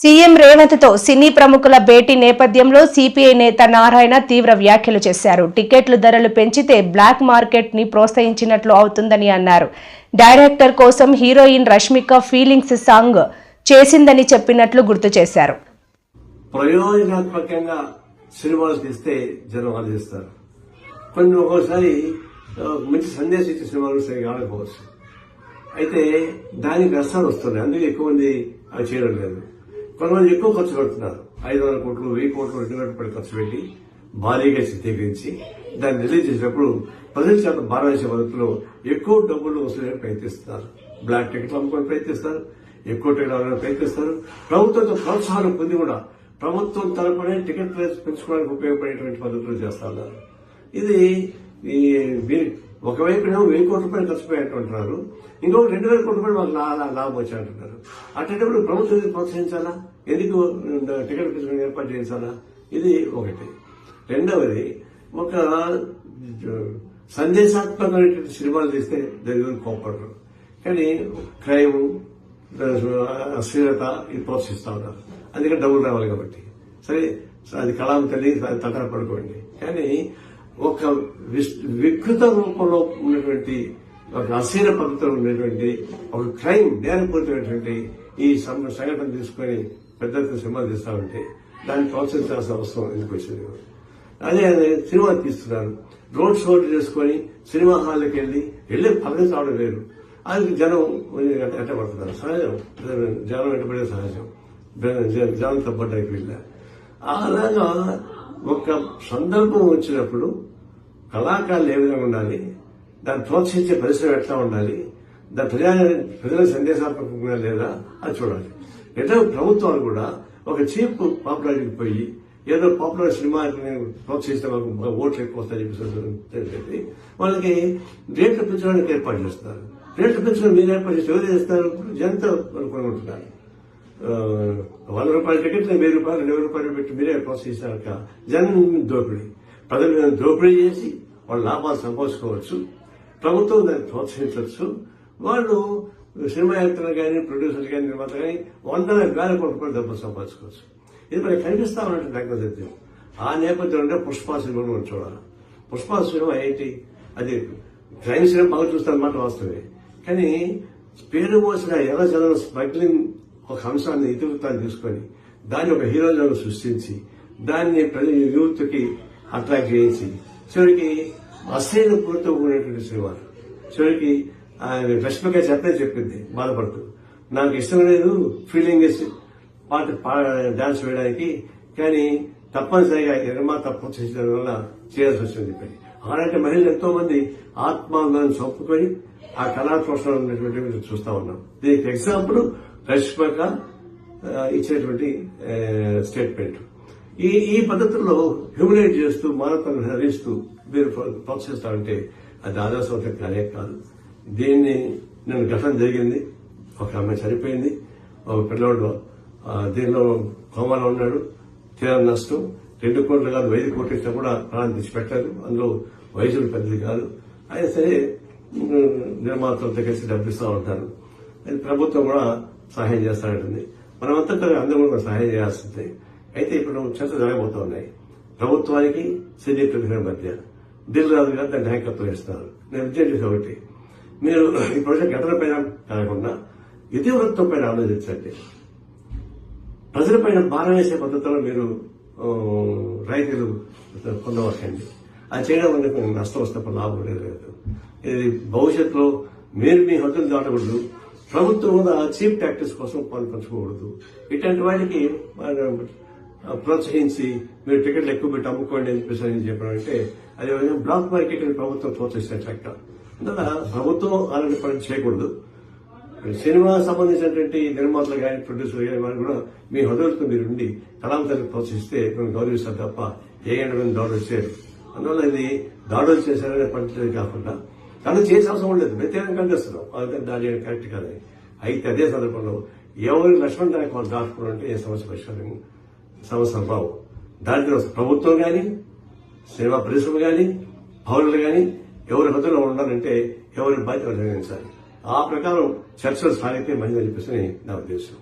CM రేవంత్తో సినీ ప్రముఖుల భేటీ నేపథ్యంలో CPI నేత నారాయణ తీవ్ర వ్యాఖ్యలు చేశారు. టికెట్లు ధరలు పెంచితే బ్లాక్ మార్కెట్ని ప్రోత్సహించినట్లు అవుతుందని అన్నారు. డైరెక్టర్ కోసం హీరోయిన్ రష్మిక ఫీలింగ్స్ సాంగ్ చేసిందని చెప్పినట్లు గుర్తు చేశారు. ప్రయోజనాత్మకంగా సినిమాలు తీస్తే జనం ఆలోచిస్తారు కొన్ని ఒక్కోసారి మంచి సందేశం ఇచ్చే సినిమాలు సరిగా ఆడకపోవచ్చు. అయితే దానికి నష్టాలు వస్తున్నాయి అందుకే ఎక్కువ మంది అది చేయడం లేదు. కొంతమంది ఎక్కువ ఖర్చు పెడుతున్నారు. ఐదు వందల కోట్లు వెయ్యి కోట్లు రెండు వేల రూపాయలు ఖర్చు పెట్టి భారీగా చిత్రీకరించి దాన్ని రిలీజ్ చేసినప్పుడు ప్రజల చేత భారతదేశ పద్ధతిలో ఎక్కువ డబ్బులు వసూలు ప్రయత్నిస్తున్నారు. బ్లాక్ టికెట్లు అమ్ముకొని ప్రయత్నిస్తారు ఎక్కువ టికెట్ అవ్వాలని ప్రయత్నిస్తారు ప్రభుత్వంతో ప్రోత్సాహం పొంది కూడా ప్రభుత్వం తరపునే టికెట్ ప్రైస్ పెంచుకోవడానికి ఉపయోగపడేటువంటి పద్ధతులు చేస్తున్నారు ఇది ఈ ఒకవైపు ఏమో వెయ్యి కోట్ల రూపాయలు ఖర్చు పెట్టారంటున్నారు ఇంకొక రెండు వేల కోట్ల రూపాయలు మాకు లాభం వచ్చి అంటున్నారు ప్రభుత్వం ఎందుకు ప్రోత్సహించాలా? ఎందుకు టికెట్ పెంచుకుని ఏర్పాటు చేయించాలా? ఇది ఒకటి. రెండవది ఒక సందేశాత్మకమైనటువంటి సినిమాలు తీస్తే దాని కోపడరు కానీ క్రైమ్ అశ్లీలత ఇది ప్రోత్సహిస్తా ఉన్నారు. అందుకని డబ్బులు రావాలి కాబట్టి. సరే అది కళాం తల్లి తటన పడుకోండి కానీ ఒక విస్- వికృత రూపంలో ఉన్నటువంటి ఒక అసీన పద్ధతిలో ఉన్నటువంటి ఒక క్రైమ్ నేరపోతున్నటువంటి ఈ సంఘటన తీసుకొని పెద్ద ఎత్తున సినిమా తీస్తా దాన్ని ప్రోత్సహించాల్సిన అవసరం ఎందుకు వచ్చింది? అదే సినిమా తీస్తున్నారు. రోడ్ షో చేసుకొని సినిమా హాల్కి వెళ్ళి వెళ్ళి పదవి రావడం వేరు. అది జనం ఎట్టబడుతున్నారు సహజం. జనం ఎట్టబడే సహజం. జ- జనం తప్పడానికి వెళ్ళా అలాగా ఒక సందర్భం వచ్చినప్పుడు కళాకారులు ఏ విధంగా ఉండాలి? దాన్ని ప్రోత్సహించే పరిశ్రమ ఎట్లా ఉండాలి? దాని ప్రజా ప్రజల సందేశాత్మకంగా లేదా? అది చూడాలి. ఎట్లా ప్రభుత్వాలు కూడా ఒక చీప్ పాపులారిటీకి పోయి ఏదో పాపులర్ సినిమా ప్రోత్సహిస్తే మాకు ఓట్లు ఎక్కువ వస్తాయని చెప్పేసి వాళ్ళకి రేట్లు పెంచడానికి ఏర్పాటు చేస్తారు. రేట్లు పెంచడం మీరు ఏర్పాటు చేస్తే ఎవరు చేస్తారు? జనంతో కొనుక్కుంటున్నారు వంద రూపాయల టికెట్ వెయ్యి రూపాయలు ఇరవై రూపాయలు పెట్టి మీరే ప్రోత్సహిస్తారక జనం దోపిడీ. ప్రజలు దోపిడీ చేసి వాళ్ళు లాభాలు సంపాదించుకోవచ్చు. ప్రభుత్వం దాన్ని ప్రోత్సహించవచ్చు. వాళ్ళు సినిమా యాక్టర్లు కానీ ప్రొడ్యూసర్లు కానీ నిర్మాతలు కానీ వందల వేల కోట్ల రూపాయలు డబ్బులు సంపాదించుకోవచ్చు. ఇది మనకి కనిపిస్తా ఉన్నట్టు రంగసత్యం ఆ నేపథ్యంలో పుష్పా సినిమా మనం చూడాలి. పుష్పా సినిమా ఏంటి? అది క్రైమ్ సినిమా బాగా చూస్తారన్నమాట వాస్తవే కానీ పేరు మోసిన ఎర్ర జనం స్మగ్లింగ్ ఒక అంశాన్ని ఇతివృత్తాన్ని తీసుకొని దాన్ని ఒక హీరోలను సృష్టించి దాన్ని ప్రజల యూత్కి అట్రాక్ట్ చేయించి చివరికి అశ్లీల పూర్తితో ఉన్నటువంటి సినిమా. చివరికి ఆయన రష్మిక చెప్పే చెప్పింది బాధపడుతూ నాకు ఇష్టం లేదు ఫీలింగ్ పాట డాన్స్ వేయడానికి కానీ తప్పనిసరిగా నిర్మాత ప్రోత్సహించడం వల్ల చేయాల్సి వచ్చింది చెప్పి అలాంటి మహిళలు ఎంతో మంది ఆత్మాలను చంపుకొని ఆ కళా ఉన్నటువంటి చూస్తా ఉన్నాం. దీనికి ఎగ్జాంపుల్ రష్మిక ఇచ్చేటువంటి ఇచ్చినటువంటి స్టేట్మెంట్. ఈ ఈ పద్ధతుల్లో హ్యూమినేట్ చేస్తూ మానవతను హరిస్తూ మీరు ప్ర- ప్రోత్సహిస్తారంటే అది ఆదర్శవంతం కానే కాదు. దీన్ని నేను ఘటన జరిగింది. ఒక ఆమె చనిపోయింది. ఒక పిల్లవాడు దీనిలో కోమాలో ఉన్నాడు. తీరా నష్టం. రెండు కోట్లు కాదు ఐదు కోట్లు ఇచ్చినా కూడా ప్రాణం తెచ్చిపెట్టారు. అందులో వయసులు పెద్దది కాదు. అయినా సరే నిర్మాతలతో కలిసి డబ్బిస్తూ ఉంటారు. ప్రభుత్వం కూడా సహాయం చేస్తానంటుంది మనమంతా కూడా అందరం కూడా సహాయం చేయాల్సిందే. అయితే ఇప్పుడు చర్చ జరగబోతున్నాయి ప్రభుత్వానికి సీనియర్ ప్రతినిధుల మధ్య దిల్ రాజు గారు దాన్ని నాయకత్వం ఇస్తున్నారు. నేను విజయం చేసే ఒకటి. మీరు ఈ ప్రాజెక్ట్ ఘటన పైన కాకుండా ఇతివృత్తం పైన ఆలోచించండి. ప్రజలపైన భారం వేసే పద్ధతిలో మీరు రైతులు పొందవచ్చండి. అది చేయడం వల్ల మీకు నష్టం వస్తే లాభం లేదు లేదు. ఇది భవిష్యత్తులో మీరు మీ హద్దులు దాటకూడదు. ప్రభుత్వం కూడా చీప్ టాక్టిక్స్ కోసం పని పంచుకోకూడదు. ఇట్లాంటి వాటికి ప్రోత్సహించి మీరు టికెట్లు ఎక్కువ పెట్టి అమ్ముకోండి అని చెప్పేసి అని చెప్పడం అంటే అది బ్లాక్ మార్కెట్ ప్రభుత్వం ప్రోత్సహించినట్టు అందువల్ల ప్రభుత్వం అలాంటి పని చేయకూడదు. సినిమా సంబంధించినటువంటి నిర్మాతలు కానీ ప్రొడ్యూసర్లు కానీ వారు కూడా మీ హృదయంతో మీరు ఉండి కళాంతరం ప్రోత్సహిస్తే మేము గౌరవిస్తారు తప్ప ఏ ఎండ మీద దాడులు చేయరు. అందువల్ల ఇది దాడులు చేశారనే పంటలేదు కాకుండా కానీ చేసే అవసరం లేదు. వ్యతిరేకం కనిపిస్తున్నాం అదే దాని చేయడం కరెక్ట్ కాదు. అయితే అదే సందర్భంలో ఎవరు లక్ష్మణ్ నాయక్ వాళ్ళు దాచుకోవాలంటే అంటే ఏ సమస్య పరిష్కారం? సమస్యలు రావు. దాంట్లో ప్రభుత్వం కానీ సినిమా పరిశ్రమ కానీ పౌరులు కానీ ఎవరి హద్దులో ఉండాలంటే ఎవరి బాధ్యత నిర్వహించాలి ఆ ప్రకారం చర్చలు సాగితే మంచిదని చెప్పేసి నా ఉద్దేశం.